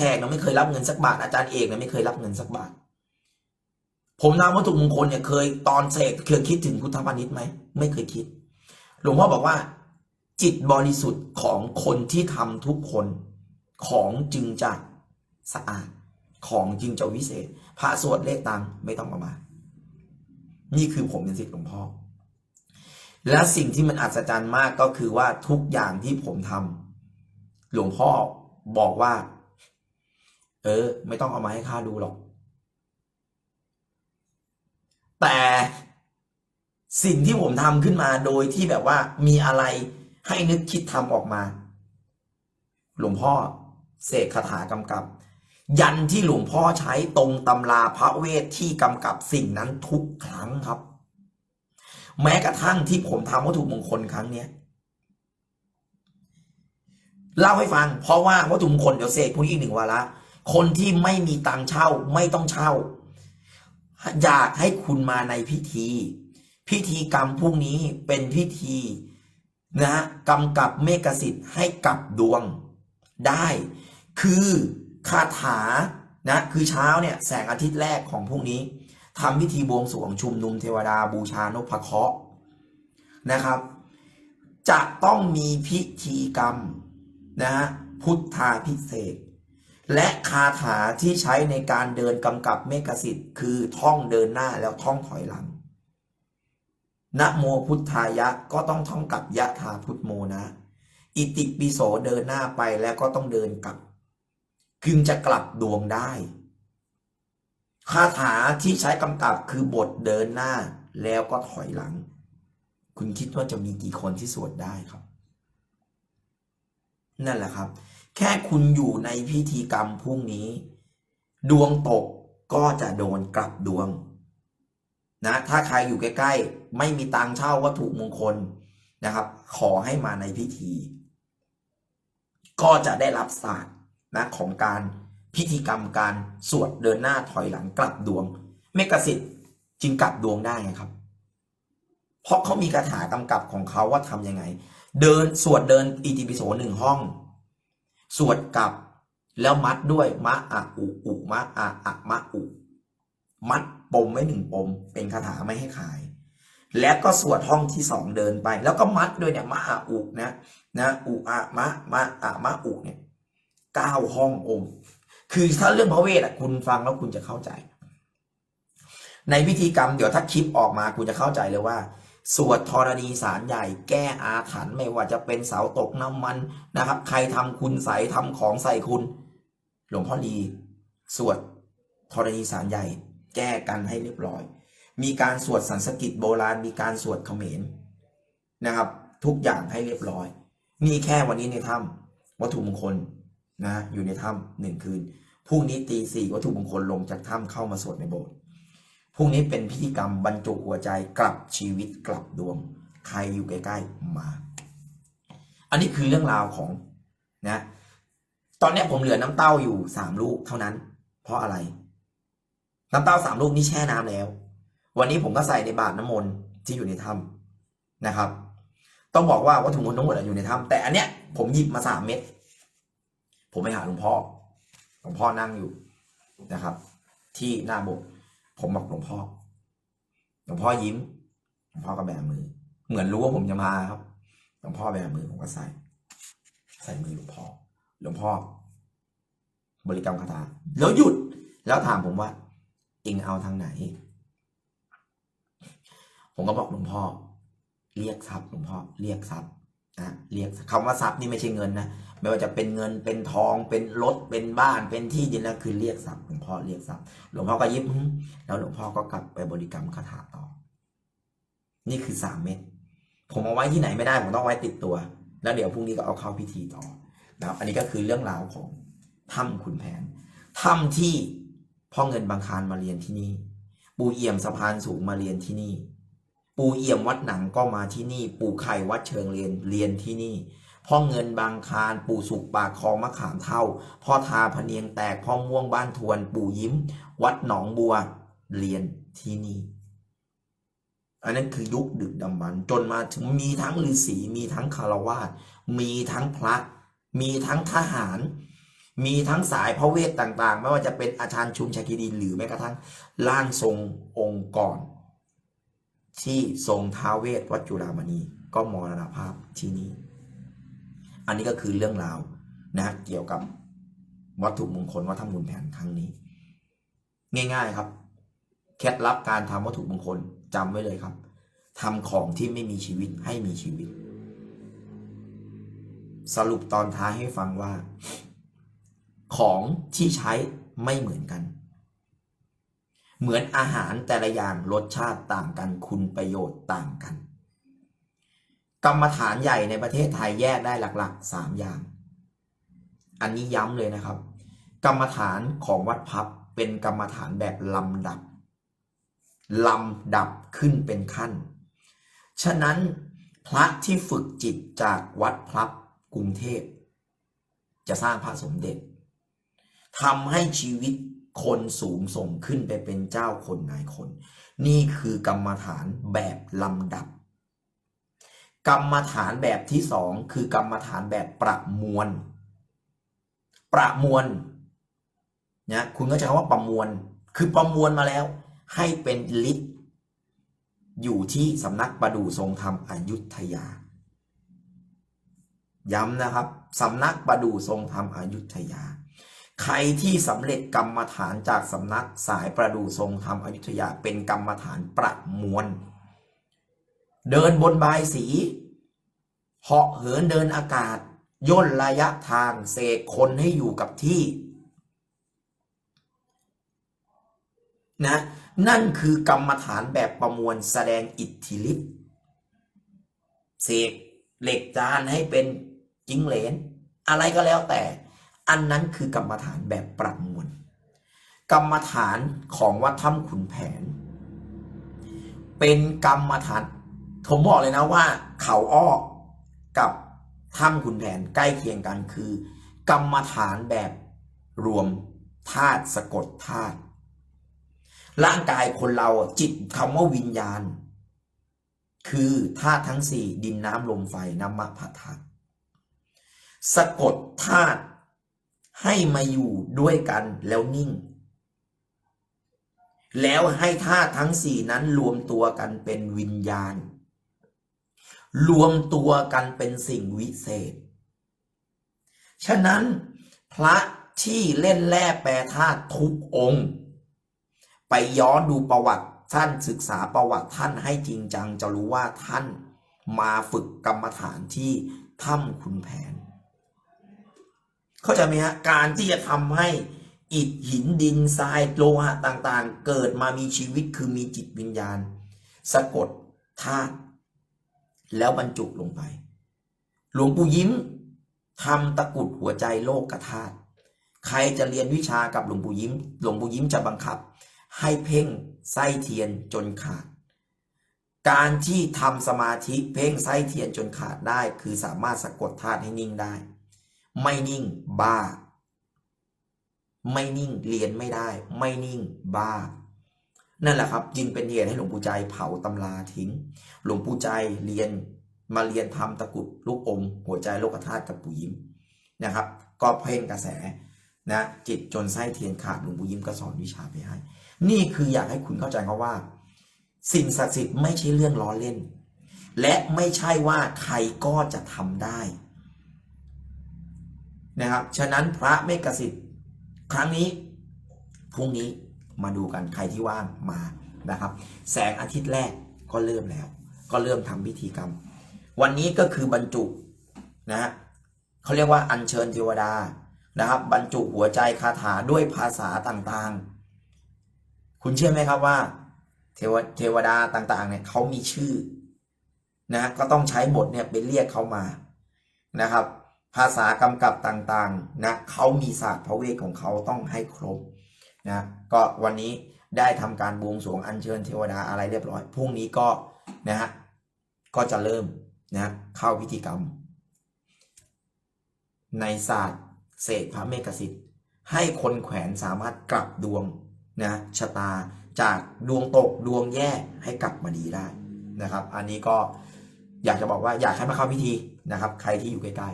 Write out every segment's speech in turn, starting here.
แขกเนี่ยไม่เคยรับเงินสักบาท อาจารย์เอกเนี่ยไม่เคยรับเงินสักบาท ผมนำวัตถุมงคลเนี่ยเคยตอนเสกเคยคิดถึงพุทธพาณิชย์ไหมไม่เคยคิด หลวงพ่อบอกว่า จิตบริสุทธิ์ของคนที่ทำทุกคนของจึงจะสะอาดของจึงจะวิเศษ พระสวดเลขตังไม่ต้องเอามานี่คือผมเป็นศิษย์หลวงพ่อ และสิ่งที่มันอัศจรรย์มากก็คือว่าทุกอย่างที่ผมทำหลวงพ่อบอกว่า เออ ไม่ต้องเอามาให้ข้าดูหรอก แต่สิ่งที่ผมทำขึ้นมาโดยที่แบบว่ามีอะไรให้นึกคิดทำออกมา หลวงพ่อเสกคาถากำกับ ยันที่หลวงพ่อใช้ตรงตำราพระเวทที่กำกับสิ่งนั้นทุกครั้งครับ แม้กระทั่งที่ผมทำวัตถุมงคลครั้งเนี้ยเล่าให้ฟัง เพราะว่าวัตถุมงคลเดี๋ยวเสกพรุ่งนี้อีกหนึ่งวาระ คนที่ไม่มีตังค์เช่าไม่ต้องเช่า อยากให้คุณมาในพิธี พิธีกรรมพวกนี้เป็นพิธีนะกำกับเมกสิทธิ์ให้กับดวงได้ คือคาถานะคือเช้าเนี่ยแสงอาทิตย์แรกของพวกนี้ทำพิธีบวงสรวงชุมนุมเทวดาบูชานพเคราะห์นะครับ จะต้องมีพิธีกรรมนะฮะพุทธาพิเศษ และคาถาที่ใช้ในการเดินกำกับเมกสิทธิ์คือท่องเดินหน้าแล้วท่องถอยหลังนะโมพุทธายะก็ต้องท่องกับยะถาพุทโมนะ อิติปิโสเดินหน้าไปแล้วก็ต้องเดินกลับจึงจะกลับดวงได้ คาถาที่ใช้กำกับคือบทเดินหน้าแล้วก็ถอยหลัง คุณคิดว่าจะมีกี่คนที่สวดได้ครับ นั่นแหละครับ แค่คุณอยู่ในพิธีกรรมพรุ่งนี้ ดวงตกก็จะโดนกลับดวง นะ ถ้าใครอยู่ใกล้ๆ ไม่มีตังค์เช่าวัตถุมงคลนะครับ ขอให้มาในพิธี ก็จะได้รับศาสตร์นะของการพิธีกรรมการสวดเดินหน้าถอยหลังกลับดวง เมกสิทธิ์จึงกลับดวงได้ไงครับ เพราะเขามีคาถากำกับของเขาว่าทำยังไง เดินสวดเดินอิติปิโสหนึ่งห้อง สวดกลับ แล้วมัดด้วยมะอะอุอุมะอะอะมะอุมัดปมไว้หนึ่งปม เป็นคาถาไม่ให้ขาย แล้วก็สวดห้องที่สองเดินไป แล้วก็มัดด้วยเนี่ยมะอะอุนะนะอุอะมะมะอะมะอุเนี่ยเก้าห้ององค์คือถ้าเรื่องพระเวทอะคุณฟังแล้วคุณจะเข้าใจ ในพิธีกรรมเดี๋ยวถ้าคลิปออกมาคุณจะเข้าใจเลยว่า สวดธรณีสารใหญ่แก้อาถรรพ์ไม่ว่าจะเป็นเสาตกน้ำมันนะครับ ใครทำคุณใส่ทำของใส่คุณ หลวงพ่อลีสวดธรณีสารใหญ่ แก้กันให้เรียบร้อย มีการสวดสันสกฤตโบราณ มีการสวดเขมรนะครับ ทุกอย่างให้เรียบร้อยมีแค่วันนี้ในถ้ำวัตถุมงคลนะอยู่ในถ้ำหนึ่งคืนพรุ่งนี้ตีสี่วัตถุมงคลลงจากถ้ำเข้ามาสวดในโบสถ์ พรุ่งนี้เป็นพิธีกรรมบรรจุหัวใจกลับชีวิตกลับดวง ใครอยู่ใกล้ๆมา อันนี้คือเรื่องราวของนะ ตอนนี้ผมเหลือน้ำเต้าอยู่สามลูกเท่านั้น เพราะอะไร น้ำเต้าสามลูกนี้แช่น้ำแล้ว วันนี้ผมก็ใส่ในบาตรน้ำมนต์ที่อยู่ในถ้ำนะครับ ต้องบอกว่าวัตถุมงคลทั้งหมดอะอยู่ในถ้ำแต่อันเนี้ยผมหยิบมาสามเม็ดผมไปหาหลวงพ่อหลวงพ่อนั่งอยู่นะครับ ที่หน้าโบสถ์ ผมบอกหลวงพ่อหลวงพ่อยิ้มหลวงพ่อก็แบมือ เหมือนรู้ว่าผมจะมาครับหลวงพ่อแบมือผมก็ใส่ ใส่มือหลวงพ่อหลวงพ่อบริกรรมคาถาแล้วหยุด แล้วถามผมว่า เองเอาทางไหน ผมก็บอกหลวงพ่อ เรียกทรัพย์หลวงพ่อ เรียกทรัพย์ นะเรียกคำว่าทรัพย์นี่ไม่ใช่เงินนะไม่ว่าจะเป็นเงินเป็นทองเป็นรถเป็นบ้านเป็นที่ดินแล้วคือเรียกทรัพย์หลวงพ่อเรียกทรัพย์หลวงพ่อก็ยิ้มแล้วหลวงพ่อก็กลับไปบริกรรมคาถาต่อ นี่คือสามเม็ดผมเอาไว้ที่ไหนไม่ได้ผมต้องไว้ติดตัว แล้วเดี๋ยวพรุ่งนี้ก็เอาเข้าพิธีต่อนะครับ อันนี้ก็คือเรื่องราวของถ้ำขุนแผนถ้ำที่พ่อเงินบางคารมาเรียนที่นี่ ปูเอี่ยมสะพานสูงมาเรียนที่นี่ ปู่เอี่ยมวัดหนังก็มาที่นี่ ปู่ไข่วัดเชิงเรียนเรียนที่นี่พ่อเงินบางคารปู่สุกปากคลองมะขามเท่า พ่อทาพเนียงแตกพ่อม่วงบ้านทวน ปู่ยิ้ม วัดหนองบัว เรียนที่นี่ อันนั้นคือยุคดึกดำบรรพ์จนมาถึงมีทั้งฤาษีมีทั้งคารวาสมีทั้งพระ มีทั้งทหาร มีทั้งสายพระเวทต่างๆ ไม่ว่าจะเป็นอาจารย์ชุมชาคิดินหรือแม้กระทั่งร่างทรงองค์ก่อน ที่ทรงท้าเวทวัดจุฬามณีก็มรณภาพที่นี่ อันนี้ก็คือเรื่องราวนะเกี่ยวกับวัตถุมงคลวัฒนมูลแผนครั้งนี้ ง่าย ๆครับ เคล็ดลับการทำวัตถุมงคลจำไว้เลยครับทำของที่ไม่มีชีวิตให้มีชีวิต สรุปตอนท้ายให้ฟังว่า ของที่ใช้ไม่เหมือนกัน เหมือนอาหารแต่ละอย่างรสชาติต่างกัน คุณประโยชน์ต่างกัน กรรมฐานใหญ่ในประเทศไทยแยกได้หลักๆสามอย่าง อันนี้ย้ำเลยนะครับ กรรมฐานของวัดพับเป็นกรรมฐานแบบลำดับลำดับขึ้นเป็นขั้น ฉะนั้นพระที่ฝึกจิตจากวัดพลับกรุงเทพ จะสร้างพระสมเด็จทำให้ชีวิต คนสูงส่งขึ้นไปเป็นเจ้าคนนายคน นี่คือกรรมฐานแบบลำดับ กรรมฐานแบบที่สองคือกรรมฐานแบบประมวล ประมวลนะคุณก็จะคำว่าประมวล คือประมวลมาแล้ว ให้เป็นฤทธิ์อยู่ที่สำนักประดูทรงธรรมอยุธยา ย้ำนะครับสำนักประดูทรงธรรมอยุธยา ใครที่สำเร็จกรรมฐานจากสำนักสายประดูทรงธรรมอยุธยาเป็นกรรมฐานประมวล เดินบนบายสีเหาะเหินเดินอากาศ ย่นระยะทางเสกคนให้อยู่กับที่นะนั่นคือกรรมฐานแบบประมวลแสดงอิทธิฤทธิ์เสกเหล็กจานให้เป็นจิงเหลน อะไรก็แล้วแต่ อันนั้นคือกรรมฐานแบบประมวล กรรมฐานของวัดถ้ำขุนแผน เป็นกรรมฐาน ผมบอกเลยนะว่า เขาอ้อกับถ้ำขุนแผนใกล้เคียงกันคือ กรรมฐานแบบรวมธาตุสะกดธาตุร่างกายคนเราจิตคำว่าวิญญาณ คือธาตุทั้งสี่ดินน้ำลมไฟน้ำมะพะธาตุสะกดธาตุ ให้มาอยู่ด้วยกันแล้วนิ่ง แล้วให้ธาตุทั้งสี่นั้นรวมตัวกันเป็นวิญญาณ รวมตัวกันเป็นสิ่งวิเศษ ฉะนั้นพระที่เล่นแร่แปรธาตุทุกองค์ ไปย้อนดูประวัติท่านศึกษาประวัติท่านให้จริงจังจะรู้ว่าท่านมาฝึกกรรมฐานที่ถ้ำคุณแผน เข้าใจไหมฮะการที่จะทำให้อิฐหินดินทรายโลหะต่างๆ เกิดมามีชีวิตคือมีจิตวิญญาณ สะกดธาตุแล้วบรรจุลงไป หลวงปู่ยิ้มทำตะกุดหัวใจโลกกธาตุใครจะเรียนวิชากับหลวงปู่ยิ้ม หลวงปู่ยิ้มจะบังคับ ให้เพ่งไส้เทียนจนขาด การที่ทำสมาธิเพ่งไส้เทียนจนขาดได้ คือสามารถสะกดธาตุให้นิ่งได้ ไม่นิ่งบ้า ไม่นิ่งเรียนไม่ได้ ไม่นิ่งบ้า นั่นแหละครับจึงเป็นเหตุให้หลวงปู่ใจเผาตำราทิ้ง หลวงปู่ใจเรียนมาเรียนทำตะกุดลูกอม หัวใจโลกธาตุกับปู่ยิ้มนะครับ ก็เพ่งกระแสนะจิตจนไส้เทียนขาดหลวงปู่ยิ้มก็สอนวิชาไปให้ นี่คืออยากให้คุณเข้าใจเขาว่า สิ่งศักดิ์สิทธิ์ไม่ใช่เรื่องล้อเล่น และไม่ใช่ว่าใครก็จะทำได้ นะครับ ฉะนั้นพระเมกสิทธิ์ครั้งนี้พรุ่งนี้มาดูกันใครที่ว่างมานะครับ แสงอาทิตย์แรกก็เริ่มแล้ว ก็เริ่มทำพิธีกรรม วันนี้ก็คือบรรจุนะฮะเขาเรียกว่าอัญเชิญเทวดานะครับ บรรจุหัวใจคาถาด้วยภาษาต่างๆ คุณเชื่อไหมครับว่า เทวเทวดาต่างๆเนี่ยเขามีชื่อนะก็ต้องใช้บทเนี่ยไปเรียกเขามานะครับ ภาษากำกับต่างๆนะเขามีศาสตร์พระเวทของเขาต้องให้ครบนะก็วันนี้ได้ทำการบวงสรวงอัญเชิญเทวดาอะไรเรียบร้อยพรุ่งนี้ก็นะฮะก็จะเริ่มนะเข้าพิธีกรรม ในศาสตร์เสกพระเมกสิทธิ์ ให้คนแขวนสามารถกลับดวงนะชะตาจากดวงตกดวงแย่ให้กลับมาดีได้นะครับ อันนี้ก็ อยากจะบอกว่าอยากให้มาเข้าพิธีนะครับ ใครที่อยู่ใกล้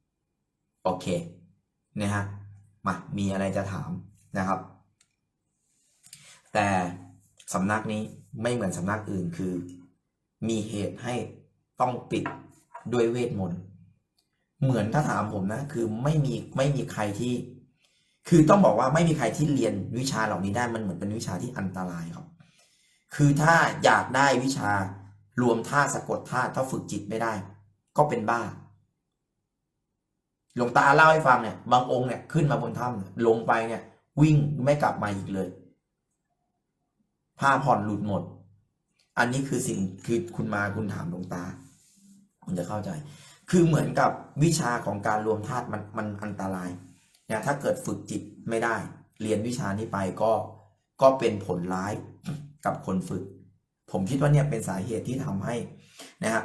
ๆโอเคนะฮะมามีอะไรจะถามนะครับ แต่สำนักนี้ไม่เหมือนสำนักอื่นคือ มีเหตุให้ต้องปิดด้วยเวทมนต์เหมือนถ้าถามผมนะ คือไม่มีไม่มีใครที่ คือต้องบอกว่าไม่มีใครที่เรียนวิชาเหล่านี้ได้มันเหมือนเป็นวิชาที่อันตรายครับ คือถ้าอยากได้วิชา รวมท่าสะกดท่าถ้าฝึกจิตไม่ได้ ก็เป็นบ้า หลวงตาเล่าให้ฟังเนี่ย บางองค์เนี่ยขึ้นมาบนถ้ำลงไปเนี่ย วิ่งไม่กลับมาอีกเลย ผ้าผ่อนหลุดหมด อันนี้คือสิ่งคือคุณมาคุณถามหลวงตา คุณจะเข้าใจ คือเหมือนกับวิชาของการรวมธาตุมันมันอันตรายเนี่ยถ้าเกิดฝึกจิตไม่ได้ เรียนวิชานี้ไปก็ก็เป็นผลร้ายกับคนฝึก ผมคิดว่าเนี่ยเป็นสาเหตุที่ทำให้นะฮะ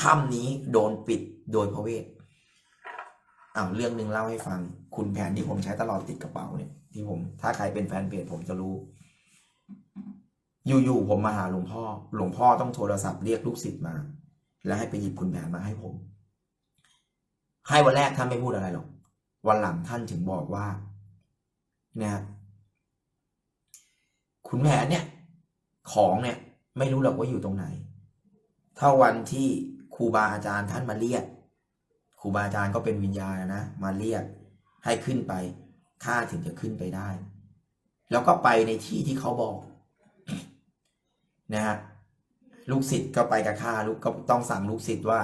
ถ้ำนี้โดนปิดโดยพระเวทอ้าวเรื่องหนึ่งเล่าให้ฟัง คุณแผนที่ผมใช้ตลอดติดกระเป๋าเนี่ยที่ผมถ้าใครเป็นแฟนเพจผมจะรู้ อยู่ๆผมมาหาหลวงพ่อ หลวงพ่อต้องโทรศัพท์เรียกลูกศิษย์มา แล้วให้ไปหยิบคุณแผนมาให้ผม ให้วันแรกท่านไม่พูดอะไรหรอกวันหลังท่านถึงบอกว่าเนี่ยคุณแผนเนี่ย ของเนี่ยไม่รู้หรอกว่าอยู่ตรงไหน ถ้าวันที่ครูบาอาจารย์ท่านมาเรียกครูบาอาจารย์ก็เป็นวิญญาณนะมาเรียกให้ขึ้นไปข้าถึงจะขึ้นไปได้ แล้วก็ไปในที่ที่เขาบอกนะฮะลูกศิษย์ก็ไปกับข้าลูกก็ต้องสั่งลูกศิษย์ว่า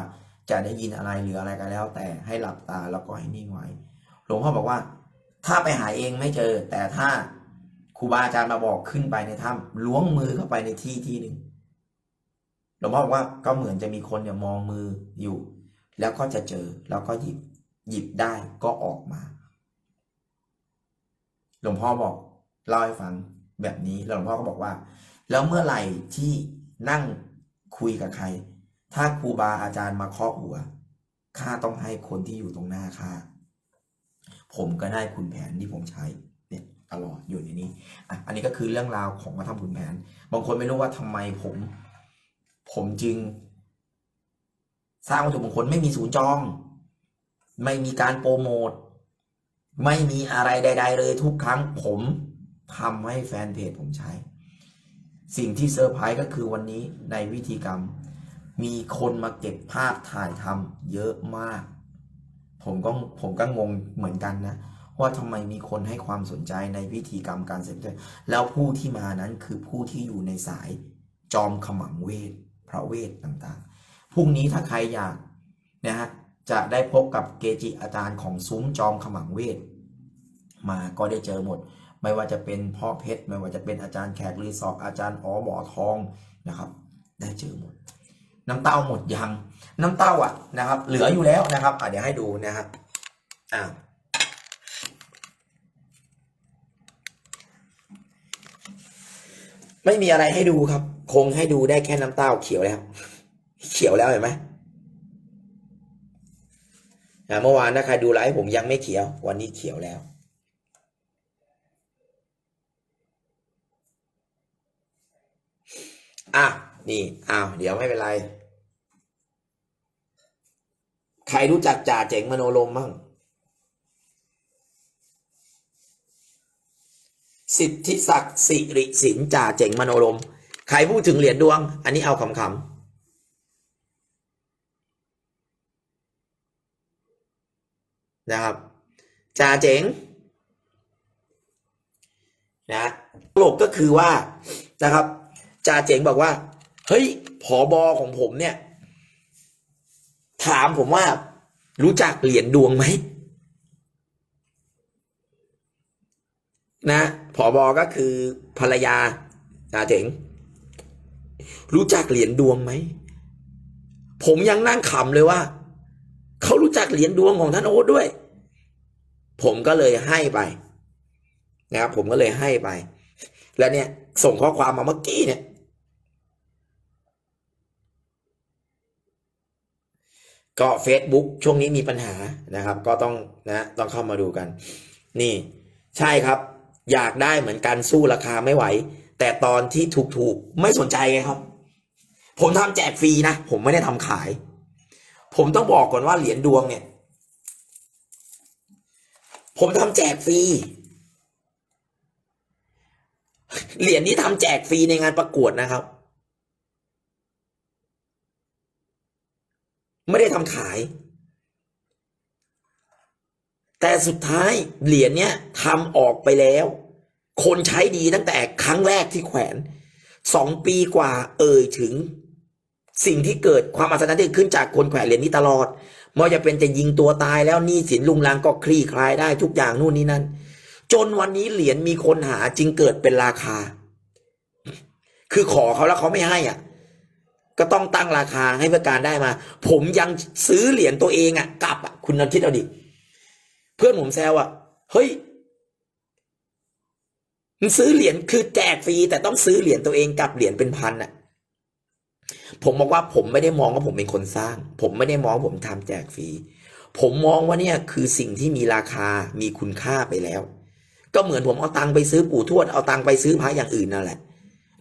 จะได้ยินอะไรหรืออะไรก็แล้ว แต่ให้หลับตาแล้วก็ให้นิ่งไว้ หลวงพ่อบอกว่า ถ้าไปหาเองไม่เจอ แต่ถ้า ครูบาอาจารย์มาบอกขึ้นไปในถ้ำล้วงมือเข้าไปในที่ที่หนึ่งหลวงพ่อบอกว่าก็เหมือนจะมีคนเนี่ยมองมืออยู่ แล้วก็จะเจอแล้วก็หยิบหยิบได้ก็ออกมา หลวงพ่อบอกเล่าให้ฟังแบบนี้แล้วหลวงพ่อก็บอกว่า แล้วเมื่อไหร่ที่นั่งคุยกับใคร ถ้าครูบาอาจารย์มาเคาะหัวข้าต้องให้คนที่อยู่ตรงหน้าข้าผมก็ได้คุณแผนที่ผมใช้ เนี่ยตลอดอยู่ในนี้อะอันนี้ก็คือเรื่องราวของมาทำคุณแผน บางคนไม่รู้ว่าทำไมผม ผมจึง สร้างวัตถุมงคลไม่มีศูนย์จอง ไม่มีการโปรโมทไม่มีอะไรใด ๆ เลยทุกครั้งผมทำให้แฟนเพจผมใช้ สิ่งที่เซอร์ไพรส์ก็คือวันนี้ในวิธีกรรม มีคนมาเก็บภาพถ่ายทำเยอะมาก ผมก็ผมก็งงเหมือนกันนะ ว่าทำไมมีคนให้ความสนใจในวิธีกรรมการเสพติดแล้วผู้ที่มานั้นคือผู้ที่อยู่ในสายจอมขมังเวท พระเวทต่างๆ พรุ่งนี้ถ้าใครอยากนะฮะจะได้พบกับเกจิอาจารย์ของซุ้มจอมขมังเวท มาก็ได้เจอหมด ไม่ว่าจะเป็นพ่อเพชร ไม่ว่าจะเป็นอาจารย์แขกรีสอร์ทอาจารย์อ๋อหมอทองนะครับ ได้เจอหมด น้ำเต้าหมดยัง น้ำเต้าอะนะครับ เหลืออยู่แล้วนะครับอะเดี๋ยวให้ดูนะครับอ่า ไม่มีอะไรให้ดูครับ คงให้ดูได้แค่น้ำเต้าเขียวแล้ว เขียวแล้วเห็นไหมอ่เมื่อวานถ้าใครดูไลฟ์ผมยังไม่เขียว วันนี้เขียวแล้ว อะ นี่อ้าวเดี๋ยวไม่เป็นไร ใครรู้จักจ่าเจ๋งมโนลมบ้าง สิทธิศักดิ์สิริสินจ่าเจ๋งมโนลมใครพูดถึงเหรียญดวง อันนี้เอาขำๆนะครับจ่าเจ๋งนะตลกก็คือว่านะครับจ่าเจ๋งบอกว่า เฮ้ยผอบอของผมเนี่ย ถามผมว่ารู้จักเหรียญดวงไหม นะผอบอก็คือภรรยาจ่าเจ๋ง รู้จักเหรียญดวงไหม ผมยังนั่งขำเลยว่า เขารู้จักเหรียญดวงของท่านโอ๊ตด้วย ผมก็เลยให้ไป นะครับผมก็เลยให้ไป แล้วเนี่ย ส่งข้อความมาเมื่อกี้เนี่ย ก็ Facebook ช่วงนี้มีปัญหานะครับ ก็ต้องนะ ต้องเข้ามาดูกัน นี่ ใช่ครับ อยากได้เหมือนกันสู้ราคาไม่ไหว แต่ตอนที่ถูกๆ ไม่สนใจไงครับ ผมทำแจกฟรีนะ ผมไม่ได้ทำขาย ผมต้องบอกก่อนว่าเหรียญดวงเนี่ยผผมทำแจกฟรีเหรียญนี้ทำแจกฟรีในงานประกวดนะครับ ไม่ได้ทำขาย แต่สุดท้ายเหรียญเนี้ยทำออกไปแล้ว คนใช้ดีตั้งแต่ครั้งแรกที่แขวนสองปีกว่าเอ่ยถึง สิ่งที่เกิดความอัศจรรย์ที่ขึ้นจากคนแขวนเหรียญนี้ตลอดไม่ว่าจะเป็นจะยิงตัวตายแล้วหนี้สินลุงลังก็คลี่คลายได้ทุกอย่างนู่นนี่นั่นจนวันนี้เหรียญมีคนหาจึงเกิดเป็นราคา คือขอเขาแล้วเขาไม่ให้อะ ก็ต้องตั้งราคาให้เพื่อการได้มา ผมยังซื้อเหรียญตัวเองอะ กลับอะคุณลองคิดเอาดิ เพื่อนผมแซวอะเฮ้ยมึงซื้อเหรียญคือแจกฟรีแต่ต้องซื้อเหรียญตัวเองกลับเหรียญเป็นพันอะผมบอกว่าผมไม่ได้มองว่าผมเป็นคนสร้าง ผมไม่ได้มองผมทำแจกฟรีผมมองว่าเนี่ยคือสิ่งที่มีราคามีคุณค่าไปแล้ว ก็เหมือนผมเอาตังไปซื้อปู่ทวดเอาตังไปซื้อพระอย่างอื่นนั่นแหละ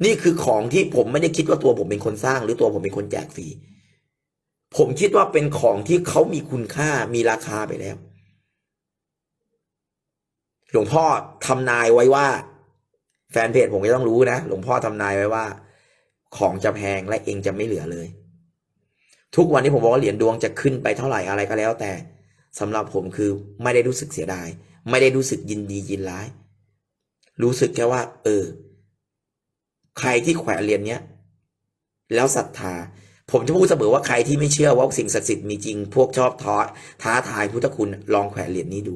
นี่คือของที่ผมไม่ได้คิดว่าตัวผมเป็นคนสร้าง หรือตัวผมเป็นคนแจกฟรีผมคิดว่าเป็นของที่เขามีคุณค่ามีราคาไปแล้ว หลวงพ่อทำนายไว้ว่า แฟนเพจผมก็ต้องรู้นะหลวงพ่อทำนายไว้ว่า ของจะแพงและเองจะไม่เหลือเลย ทุกวันนี้ผมบอกว่าเหรียญดวงจะขึ้นไปเท่าไหร่อะไรก็แล้ว แต่สำหรับผมคือไม่ได้รู้สึกเสียดาย ไม่ได้รู้สึกยินดียินร้าย รู้สึกแค่ว่า เออ ใครที่แขวนเหรียญเนี้ยแล้วศรัทธา ผมจะพูดเสมอว่าใครที่ไม่เชื่อว่าสิ่งศักดิ์สิทธิ์มีจริง พวกชอบท้อท้าทายพุทธคุณลองแขวนเหรียญนี้ดู